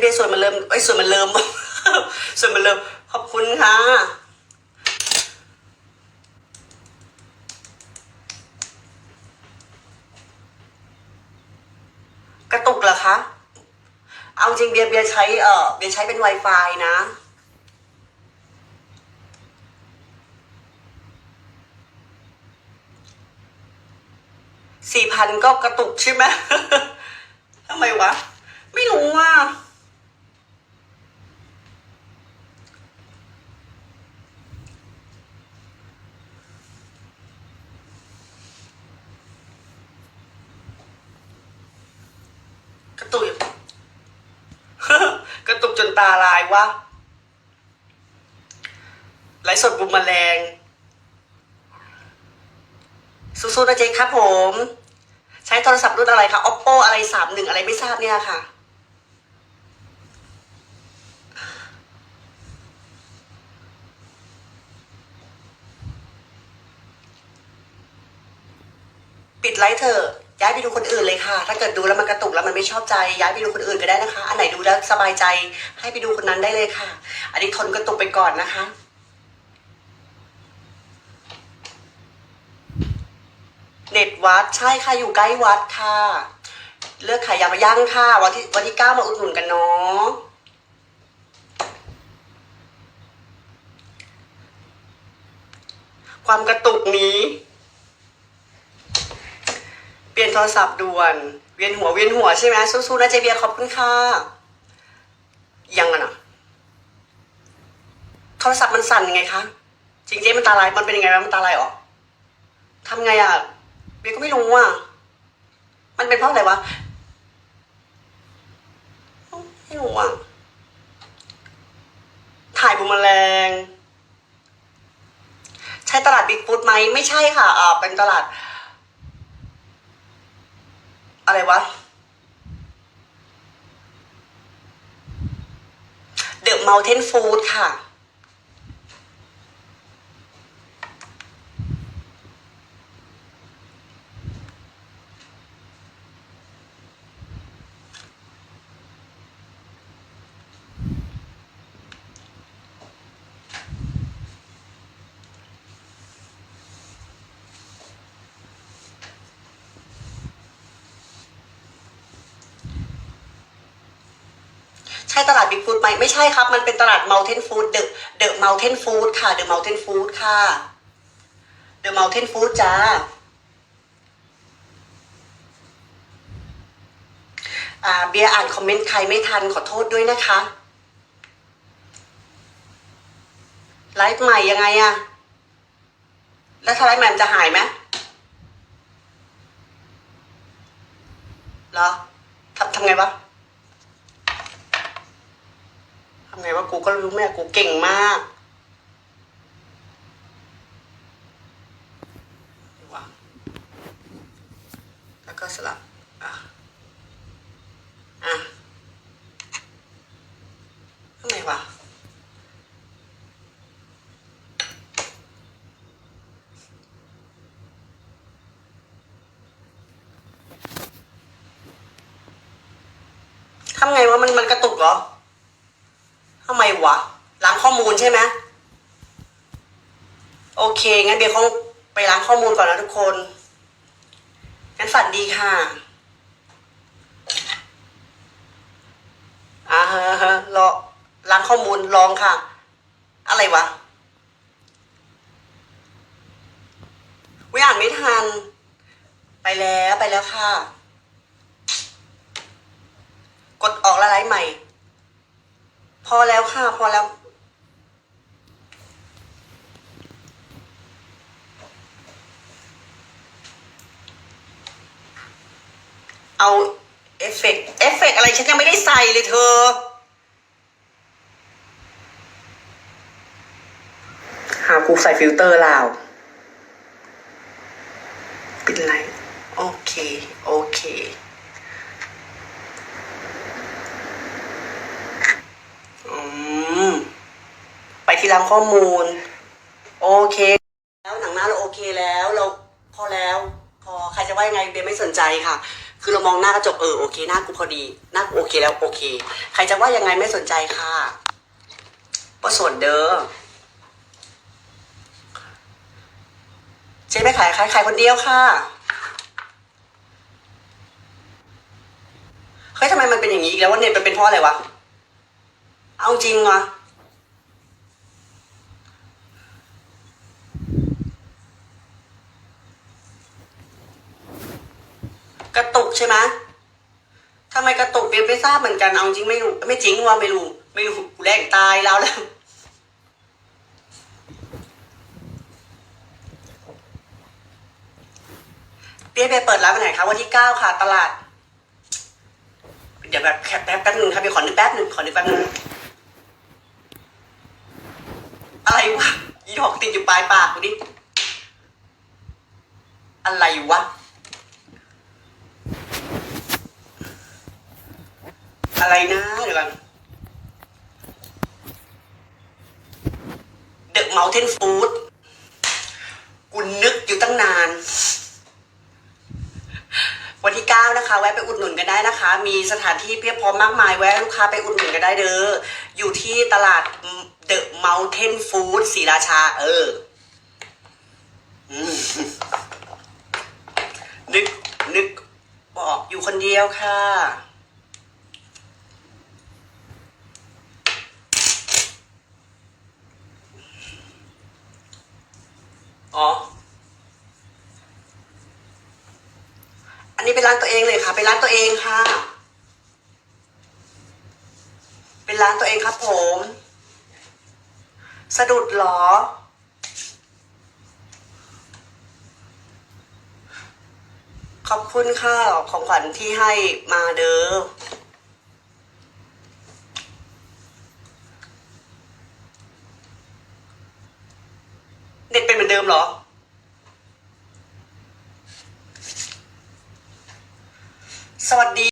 เบียร์สวยเหมันเริ่มเอ้ยสวยเหมันเริ่มสวยเหมันเริ่มขอบคุณค่ะกระตุกเหรอคะ เอาจริงเบียร์เบียร์ใช้เออเบียร์ใช้เป็น Wi-Fi นะ สี่พันก็กระตุกใช่ไหม ทำไมวะ ไม่รู้ว่า กระตุก กระตุก จนตาลายวะไลฟ์สดบุมแมลงสู้ๆนะเจ๊ครับผม ใช้โทรศัพท์รุ่นอะไรคะ oppo อะไรสามหนึ่งอะไรไม่ทราบเนี่ยค่ะปิดไลฟ์เถอะ ย้ายไปดูคนอื่นเลยค่ะ ถ้าเกิดดูแล้วมันกระตุกแล้วมันไม่ชอบใจ ย้ายไปดูคนอื่นก็ได้นะคะ อันไหนดูแล้วสบายใจ ให้ไปดูคนนั้นได้เลยค่ะ อันนี้ทนกระตุกไปก่อนนะคะเน็ตวัดใช่ค่ะอยู่ใกล้วัดค่ะ เลือกขายยามาย่างค่ะ วันที่วันที่เก้ามาอุดหนุนกันเนาะความกระตุกนี้ รศัพท์ด่วน เวียนหัวเวียนหัวใช่ไหมสู้ๆนะเจเบียร์ขอบคุณค่ะ ยังอะนะโทรศัพท์มันสั่นยังไงคะ จริงๆมันตาลาย มันเป็นยังไงวะมันตาลายออกทำไงอะเบียร์ก็ไม่รู้อะ มันเป็นเพราะอะไรวะ ไม่รู้อะ ถ่ายบุมแมลง ใช่ตลาดบิ๊กฟูดไหม ไม่ใช่ค่ะ อ่า เป็นตลาด อะไรวะเดอะเมลเทนฟู้ดค่ะ ใช่ตลาดบิ๊กฟูดไหมไม่ใช่ครับ มันเป็นตลาด Mountain Food เดอะเดอะ Mountain Food ค่ะเดอะ Mountain Food ค่ะเดอะ Mountain Food จ้าอ่าเบียร์อ่านคอมเมนต์ใครไม่ทันขอโทษด้วยนะคะ ไลฟ์ใหม่ยังไงอะแล้วถ้าไลฟ์ใหม่มันจะหายไหมเหรอทำทำไงวะ ทำ ไงว่ากูก็รู้แม่กูเก่งมากวางแล้วก็สลับอะอะทำไมวะทำไงวะมันมันกระตุกเหรอ ทำไมวะล้างข้อมูลใช่ไหมโอเค งั้นเบียร์คงไปล้างข้อมูลก่อนนะทุกคน งั้นฝันดีค่ะอ่าฮะรอล้างข้อมูลลองค่ะ อะไรวะวิอ่านไม่ทัน ไปแล้วไปแล้วค่ะ กดออกล้วไลฟ์ใหม่ พอแล้วค่ะ พอแล้ว เอาเอฟเฟกต์เอฟเฟกต์อะไรฉันยังไม่ได้ใส่เลยเธอ หากูใส่ฟิลเตอร์ลาวปิดไลท์โอเค โอเค อืม ไปที่ ร้านข้อมูล โอเค แล้วหนังหน้าเราโอเคแล้ว เราพอแล้วพอใครจะว่ายังไงเบนไม่สนใจค่ะ คือเรามองหน้ากระจกเออโอเคหน้ากูพอดีหน้ากูโอเคแล้วโอเค ใครจะว่ายังไงไม่สนใจค่ะว่าส่วนเด้อเจ๊ไม่ขายขายขายคนเดียวค่ะเฮ้ยทำไมมันเป็นอย่างนี้อีกแล้วว่าเน็ตมันเป็นเพราะอะไรวะ เอาจริงวะ กระตุกใช่ไหมทำไมกระตุกเบียไม่ทราบเหมือนกันเอาจริงไม่รู้ไม่จริงว่าไม่รู้ไม่รู้กูแรงตายแล้วแล้วเปียไปเปิดร้านวันไหนคะวันที่เก้าค่ะ ตลาด เดี๋ยวแบบแคปแป๊บแป๊บนึงครับเดี๋ยวขอนึกแป๊บนึงขอนึกแป๊บนึงอะไรวะอีดอกติดอยู่ปลายปากกูดิอะไรวะ อะไรนะเดี๋ยวก่อน The Mountain Food กูนึกอยู่ตั้งนาน วันที่เก้านะคะ แวะไปอุดหนุนกันได้นะคะ มีสถานที่เพียบพร้อมมากมายแวะลูกค้าไปอุดหนุนกันได้เด้ออยู่ที่ตลาด The Mountain Food ศรีราชา เออนึกนึกบอกอยู่คนเดียวค่ะ อ๋อ อันนี้เป็น ร้านตัวเองเลยค่ะ เป็นร้านตัวเองค่ะ เป็นร้านตัวเองครับผม สะดุดหรอ ขอบคุณค่ะของขวัญที่ให้มาเด้อเด็กเป็นเหมือนเดิมเหรอ สวัสดี